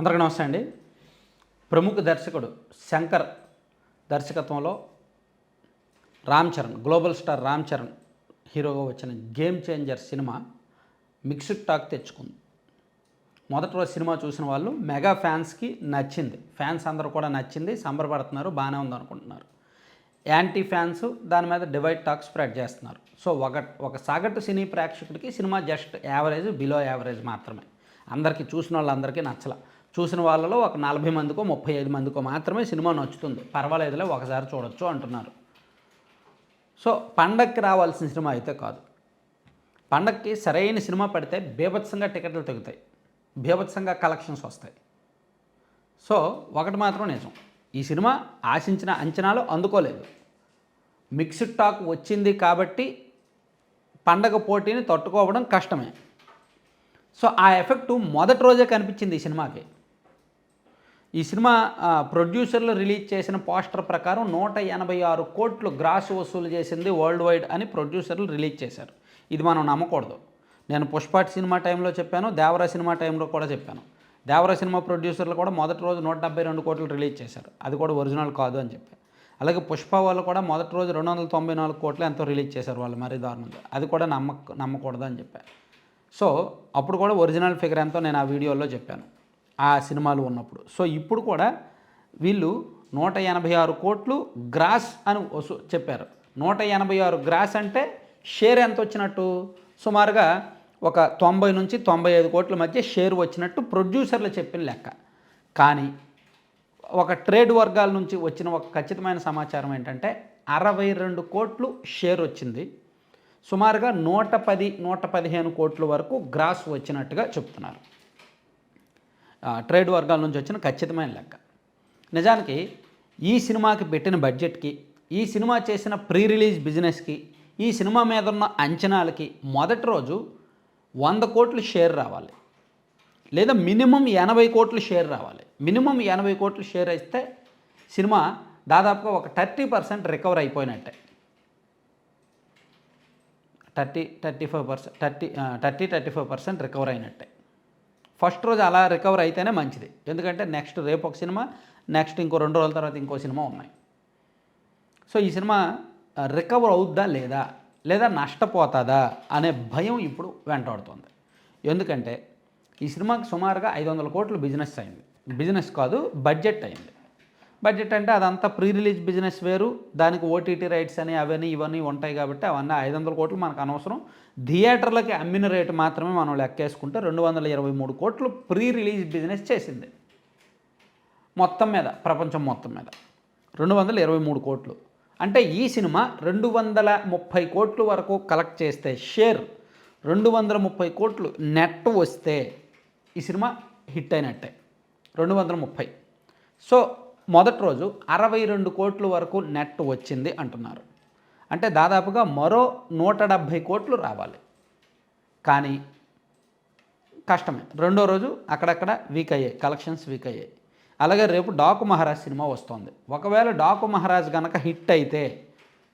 అందరికీ నమస్తే అండి. ప్రముఖ దర్శకుడు శంకర్ దర్శకత్వంలో రామ్ చరణ్ గ్లోబల్ స్టార్ రామ్ చరణ్ హీరోగా వచ్చిన game changer cinema mixed talk తెచ్చుకుంది. మొదటి రోజు సినిమా చూసిన వాళ్ళు మెగా ఫ్యాన్స్కి నచ్చింది. ఫ్యాన్స్ అందరూ కూడా నచ్చింది సంబరపడుతున్నారు బాగానే ఉందనుకుంటున్నారు యాంటీ ఫ్యాన్స్ దాని మీద డివైడ్ టాక్ స్ప్రెడ్ చేస్తున్నారు. సో ఒక ఒక సగటు సినీ ప్రేక్షకుడికి cinema just average below average మాత్రమే. అందరికీ చూసిన వాళ్ళందరికీ నచ్చల. చూసిన వాళ్ళలో ఒక నలభై మందికో ముప్పై ఐదు మందికో మాత్రమే సినిమా నచ్చుతుంది. పర్వాలేదులే ఒకసారి చూడొచ్చు అంటున్నారు. సో పండక్కి రావాల్సిన సినిమా అయితే కాదు. పండక్కి సరైన సినిమా పడితే బీభత్సంగా టికెట్లు తగ్గుతాయి బీభత్సంగా కలెక్షన్స్ వస్తాయి. సో ఒకటి మాత్రం నిజం. ఈ సినిమా ఆశించిన అంచనాలు అందుకోలేదు. మిక్స్డ్ టాక్ వచ్చింది కాబట్టి పండగ పోటీని తట్టుకోవడం కష్టమే. సో ఆ ఎఫెక్టు మొదటి రోజే కనిపించింది ఈ సినిమాకి. ఈ సినిమా ప్రొడ్యూసర్లు రిలీజ్ చేసిన పోస్టర్ ప్రకారం నూట ఎనభై ఆరు కోట్లు గ్రాస్ వసూలు చేసింది వరల్డ్ వైడ్ అని ప్రొడ్యూసర్లు రిలీజ్ చేశారు. ఇది మనం నమ్మకూడదు. నేను పుష్పాట్ సినిమా టైంలో చెప్పాను దేవరా సినిమా టైంలో కూడా చెప్పాను. దేవరా సినిమా ప్రొడ్యూసర్లు కూడా మొదటి రోజు నూట డెబ్బై రెండు కోట్లు రిలీజ్ చేశారు. అది కూడా ఒరిజినల్ కాదు అని చెప్పి. అలాగే పుష్ప వాళ్ళు కూడా మొదటి రోజు రెండు వందల తొంభై నాలుగు కోట్లు ఎంతో రిలీజ్ చేశారు వాళ్ళు మరీ దారుణంగా అది కూడా నమ్మ నమ్మకూడదు అని చెప్పాను సో అప్పుడు కూడా ఒరిజినల్ ఫిగర్ ఎంతో నేను ఆ వీడియోలో చెప్పాను. ఆ సినిమాలు ఉన్నప్పుడు. సో ఇప్పుడు కూడా వీళ్ళు నూట ఎనభై ఆరు కోట్లు గ్రాస్ అని వసూ చెప్పారు. నూట ఎనభై ఆరు గ్రాస్ అంటే షేర్ ఎంత వచ్చినట్టు? సుమారుగా ఒక తొంభై నుంచి తొంభై ఐదు కోట్ల మధ్య షేర్ వచ్చినట్టు ప్రొడ్యూసర్లు చెప్పిన లెక్క. కానీ ఒక ట్రేడ్ వర్గాల నుంచి వచ్చిన ఒక ఖచ్చితమైన సమాచారం ఏంటంటే అరవై రెండు కోట్లు షేర్ వచ్చింది. సుమారుగా నూట పది నూట పదిహేను కోట్ల వరకు గ్రాస్ వచ్చినట్టుగా చెప్తున్నారు. ట్రేడ్ వర్గాల నుంచి వచ్చిన ఖచ్చితమైన లెక్క. నిజానికి ఈ సినిమాకి పెట్టిన బడ్జెట్కి ఈ సినిమా చేసిన ప్రీ రిలీజ్ బిజినెస్కి ఈ సినిమా మీద ఉన్న అంచనాలకి మొదటి రోజు వంద కోట్లు షేర్ రావాలి. లేదా మినిమం ఎనభై కోట్లు షేర్ రావాలి. మినిమం ఎనభై కోట్లు షేర్ ఇస్తే సినిమా దాదాపుగా ఒక థర్టీ పర్సెంట్ రికవర్ అయిపోయినట్టే. Thirty thirty five percent thirty thirty thirty five percent recover అయినట్టే. ఫస్ట్ రోజు అలా రికవర్ అయితేనే మంచిది. ఎందుకంటే నెక్స్ట్ రేపు ఒక సినిమా నెక్స్ట్ ఇంకో రెండు రోజుల తర్వాత ఇంకో సినిమా ఉన్నాయి. సో ఈ సినిమా రికవర్ అవుద్దా లేదా? లేదా నష్టపోతుందా? అనే భయం ఇప్పుడు వెంటాడుతుంది. ఎందుకంటే ఈ సినిమాకి సుమారుగా ఐదు వందల కోట్లు బిజినెస్ అయింది. బిజినెస్ కాదు బడ్జెట్ అయింది. బడ్జెట్ అంటే అదంతా ప్రీ రిలీజ్ బిజినెస్ వేరు. దానికి ఓటీటీ రైట్స్ అని అవన్నీ ఇవన్నీ ఉంటాయి కాబట్టి అవన్నీ ఐదు వందల కోట్లు మనకు అనవసరం. థియేటర్లకి అమ్మిన రేటు మాత్రమే మనం లెక్కేసుకుంటే రెండు వందల ఇరవై మూడు కోట్లు ప్రీ రిలీజ్ బిజినెస్ చేసింది. మొత్తం మీద ప్రపంచం మొత్తం మీద. రెండు వందల ఇరవై మూడు కోట్లు. అంటే ఈ సినిమా రెండు వందల ముప్పై కోట్లు వరకు కలెక్ట్ చేస్తే షేర్ రెండు వందల ముప్పై కోట్లు నెట్ వస్తే ఈ సినిమా హిట్ అయినట్టే. రెండు వందల ముప్పై. సో మొదటి రోజు అరవై రెండు కోట్ల వరకు నెట్ వచ్చింది అంటున్నారు. అంటే దాదాపుగా మరో నూట డెబ్భై కోట్లు రావాలి. కానీ కష్టమే. రెండో రోజు అక్కడక్కడ వీక్ అయ్యాయి కలెక్షన్స్ వీక్ అయ్యాయి. అలాగే రేపు డాకు మహారాజ్ సినిమా వస్తుంది. ఒకవేళ డాకు మహారాజ్ కనుక హిట్ అయితే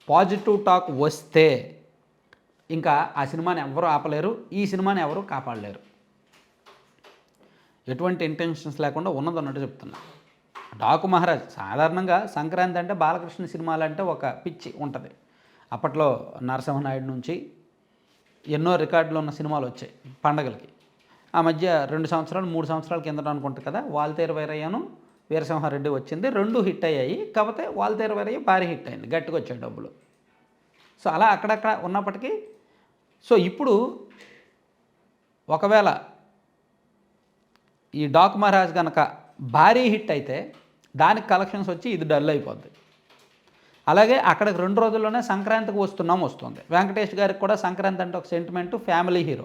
పాజిటివ్ టాక్ వస్తే ఇంకా ఆ సినిమాని ఎవరు ఆపలేరు ఈ సినిమాని ఎవరు కాపాడలేరు. ఎటువంటి ఇంటెన్షన్స్ లేకుండా ఉన్నదన్నట్టు చెప్తున్నా. డాకు మహారాజ్ సాధారణంగా సంక్రాంతి అంటే బాలకృష్ణ సినిమాలు అంటే ఒక పిచ్చి ఉంటుంది. అప్పట్లో నరసింహనాయుడు నుంచి ఎన్నో రికార్డులు ఉన్న సినిమాలు వచ్చాయి పండగలకి. ఆ మధ్య రెండు సంవత్సరాలు మూడు సంవత్సరాల కిందట అనుకుంటారు కదా వాల్తేరు వైరయ్యను వీరసింహారెడ్డి వచ్చింది. రెండు హిట్ అయ్యాయి. కాకపోతే వాల్తేరు వైరయ్య భారీ హిట్ అయింది గట్టిగా వచ్చాయి డబ్బులు. సో అలా అక్కడక్కడ ఉన్నప్పటికీ సో ఇప్పుడు ఒకవేళ ఈ డాక్ మహారాజ్ కనుక భారీ హిట్ అయితే దానికి కలెక్షన్స్ వచ్చి ఇది డల్ అయిపోద్ది. అలాగే అక్కడికి రెండు రోజుల్లోనే సంక్రాంతికి వస్తున్నాం వస్తుంది. వెంకటేష్ గారికి కూడా సంక్రాంతి అంటే ఒక సెంటిమెంట్ ఫ్యామిలీ హీరో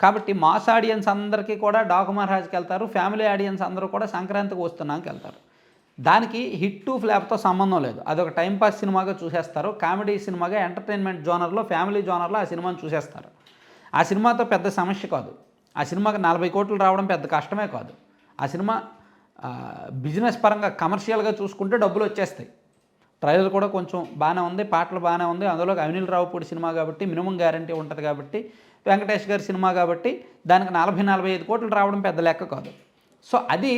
కాబట్టి మాస్ ఆడియన్స్ అందరికీ కూడా డాకు మహారాజ్కి వెళ్తారు ఫ్యామిలీ ఆడియన్స్ అందరూ కూడా సంక్రాంతికి వస్తున్నాకి వెళ్తారు. దానికి హిట్ టు ఫ్లాప్తో సంబంధం లేదు. అది ఒక టైంపాస్ సినిమాగా చూసేస్తారు. కామెడీ సినిమాగా ఎంటర్టైన్మెంట్ జోనర్లో ఫ్యామిలీ జోనర్లో ఆ సినిమాను చూసేస్తారు. ఆ సినిమాతో పెద్ద సమస్య కాదు. ఆ సినిమాకి నలభై కోట్లు రావడం పెద్ద కష్టమే కాదు. ఆ సినిమా బిజినెస్ పరంగా కమర్షియల్గా చూసుకుంటే డబ్బులు వచ్చేస్తాయి. ట్రైలర్ కూడా కొంచెం బాగానే ఉంది పాటలు బాగానే ఉంది. అందులో అవినీల్ రావుపూడి సినిమా కాబట్టి మినిమం గ్యారంటీ ఉంటుంది కాబట్టి వెంకటేష్ గారి సినిమా కాబట్టి దానికి నలభై నలభై ఐదు కోట్లు రావడం పెద్ద లెక్క కాదు. సో అది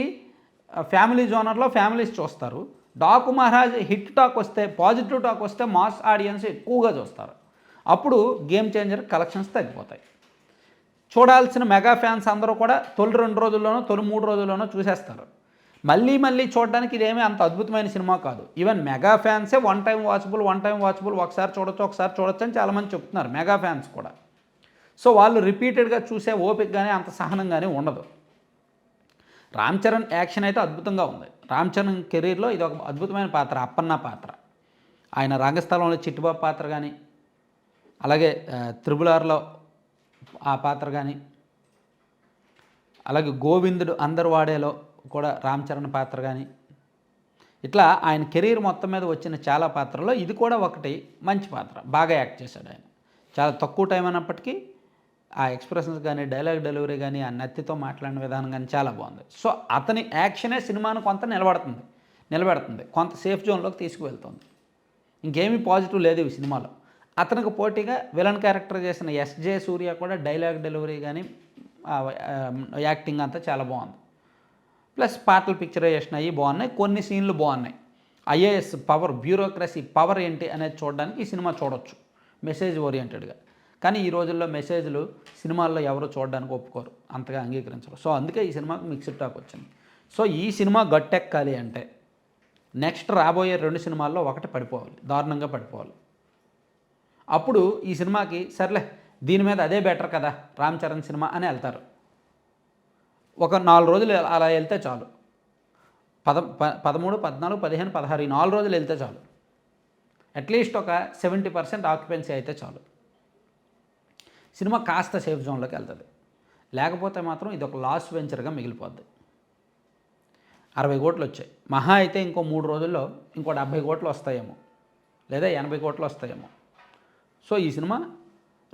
ఫ్యామిలీ జోనర్లో ఫ్యామిలీస్ చూస్తారు. డాకు మహారాజ్ హిట్ టాక్ వస్తే పాజిటివ్ టాక్ వస్తే మాస్ ఆడియన్స్ ఎక్కువగా చూస్తారు. అప్పుడు గేమ్ చేంజర్ కలెక్షన్స్ తగ్గిపోతాయి. చూడాల్సిన మెగా ఫ్యాన్స్ అందరూ కూడా తొలి రెండు రోజుల్లోనో తొలి మూడు రోజుల్లోనో చూసేస్తారు. మళ్ళీ మళ్ళీ చూడడానికి ఇదేమీ అంత అద్భుతమైన సినిమా కాదు. Even mega ఫ్యాన్సే one time watchable one time watchable ఒకసారి చూడొచ్చు ఒకసారి చూడొచ్చు అని చాలామంది చెప్తున్నారు మెగా ఫ్యాన్స్ కూడా. సో వాళ్ళు రిపీటెడ్గా చూసే ఓపిక కానీ అంత సహనంగానే ఉండదు. రామ్ చరణ్ యాక్షన్ అయితే అద్భుతంగా ఉంది. రామ్ చరణ్ కెరీర్లో ఇది ఒక అద్భుతమైన పాత్ర అప్పన్న పాత్ర. ఆయన రంగస్థలంలో చిట్టుబాబు పాత్ర కానీ అలాగే త్రిబుల్ ఆర్లో ఆ పాత్ర కానీ అలాగే గోవిందుడు అందరు వాడేలో కూడా రామ్ చరణ్ పాత్ర కానీ ఇట్లా ఆయన కెరీర్ మొత్తం మీద వచ్చిన చాలా పాత్రలో ఇది కూడా ఒకటి మంచి పాత్ర. బాగా యాక్ట్ చేశాడు ఆయన. చాలా తక్కువ టైం అయినప్పటికీ ఆ ఎక్స్ప్రెషన్స్ కానీ డైలాగ్ డెలివరీ కానీ ఆ నత్తితో మాట్లాడిన విధానం కానీ చాలా బాగుంది. సో అతని యాక్షనే సినిమాను కొంత నిలబడుతుంది. నిలబెడుతుంది. కొంత సేఫ్ జోన్లోకి తీసుకువెళ్తుంది. ఇంకేమీ పాజిటివ్ లేదు ఈ సినిమాలో. అతనికి పోటీగా విలన్ క్యారెక్టర్ చేసిన ఎస్జే సూర్య కూడా డైలాగ్ డెలివరీ కానీ యాక్టింగ్ అంతా చాలా బాగుంది. ప్లస్ పాటలు పిక్చరైజేషన్ అయ్యి బాగున్నాయి. కొన్ని సీన్లు బాగున్నాయి. ఐఏఎస్ పవర్ బ్యూరోక్రసీ పవర్ ఏంటి అనేది చూడడానికి ఈ సినిమా చూడొచ్చు. మెసేజ్ ఓరియంటెడ్గా కానీ ఈ రోజుల్లో మెసేజ్లు సినిమాల్లో ఎవరు చూడడానికి ఒప్పుకోరు. అంతగా అంగీకరించరు. సో అందుకే ఈ సినిమాకు మిక్స్డ్ టాక్ వచ్చింది. సో ఈ సినిమా గట్టెక్కాలి అంటే నెక్స్ట్ రాబోయే రెండు సినిమాల్లో ఒకటి పడిపోవాలి. దారుణంగా పడిపోవాలి. అప్పుడు ఈ సినిమాకి సర్లే దీని మీద అదే బెటర్ కదా రామ్ చరణ్ సినిమా అని వెళ్తారు. ఒక నాలుగు రోజులు అలా వెళ్తే చాలు. పద పదమూడు పద్నాలుగు పదిహేను పదహారు ఈ నాలుగు రోజులు వెళ్తే చాలు. అట్లీస్ట్ ఒక సెవెంటీ పర్సెంట్ ఆక్యుపెన్సీ అయితే చాలు. సినిమా కాస్త సేఫ్ జోన్లోకి వెళ్తుంది. లేకపోతే మాత్రం ఇది ఒక లాస్ వెంచర్గా మిగిలిపోద్ది. అరవై కోట్లు వచ్చాయి. మహా అయితే ఇంకో మూడు రోజుల్లో ఇంకో డెబ్భై కోట్లు వస్తాయేమో. లేదా ఎనభై కోట్లు వస్తాయేమో. సో ఈ సినిమా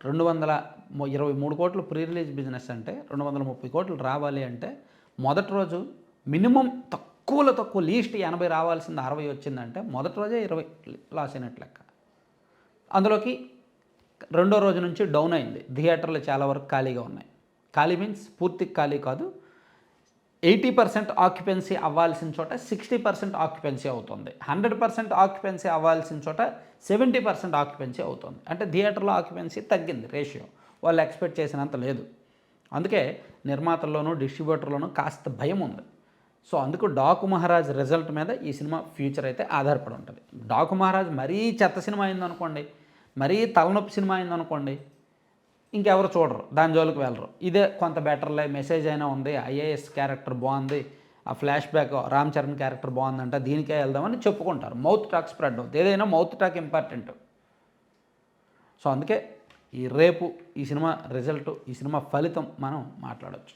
రెండు వందల ఇరవై మూడు కోట్లు ప్రీ రిలీజ్ బిజినెస్ అంటే రెండు వందల ముప్పై కోట్లు రావాలి అంటే మొదటి రోజు మినిమం తక్కువలో తక్కువ లీస్ట్ ఎనభై రావాల్సింది అరవై వచ్చిందంటే మొదటి రోజే ఇరవై లాస్ అయినట్లు లెక్క. అందులోకి రెండో రోజు నుంచి డౌన్ అయింది. థియేటర్లు చాలా వరకు ఖాళీగా ఉన్నాయి. ఖాళీ మీన్స్ పూర్తి ఖాళీ కాదు. ఎయిటీ పర్సెంట్ ఆక్యుపెన్సీ అవ్వాల్సిన చోట సిక్స్టీ పర్సెంట్ ఆక్యుపెన్సీ అవుతుంది. హండ్రెడ్ పర్సెంట్ ఆక్యుపెన్సీ అవ్వాల్సిన చోట సెవెంటీ పర్సెంట్ ఆక్యుపెన్సీ అవుతుంది. అంటే థియేటర్లో ఆక్యుపెన్సీ తగ్గింది రేషియో. వాళ్ళు ఎక్స్పెక్ట్ చేసినంత లేదు. అందుకే నిర్మాతల్లోనూ డిస్ట్రిబ్యూటర్లోనూ కాస్త భయం ఉంది. సో అందుకు డాకు మహారాజ్ రిజల్ట్ మీద ఈ సినిమా ఫ్యూచర్ అయితే ఆధారపడి ఉంటుంది. డాకు మహారాజ్ మరీ చెత్త సినిమా అయిందనుకోండి మరీ తలనొప్పి సినిమా అయిందనుకోండి ఇంకెవరు చూడరు దాని జోలికి వెళ్ళరు. ఇదే కొంత బెటర్లే మెసేజ్ అయినా ఉంది ఐఏఎస్ క్యారెక్టర్ బాగుంది ఆ flashback Ram Charan character బాగుందంట దీనికే వెళ్దామని చెప్పుకుంటారు. మౌత్ టాక్ స్ప్రెడ్ అవుతుంది ఏదైనా మౌత్ టాక్ ఇంపార్టెంట్. సో అందుకే ఈ రేపు ఈ సినిమా రిజల్ట్ ఈ సినిమా ఫలితం మనం మాట్లాడవచ్చు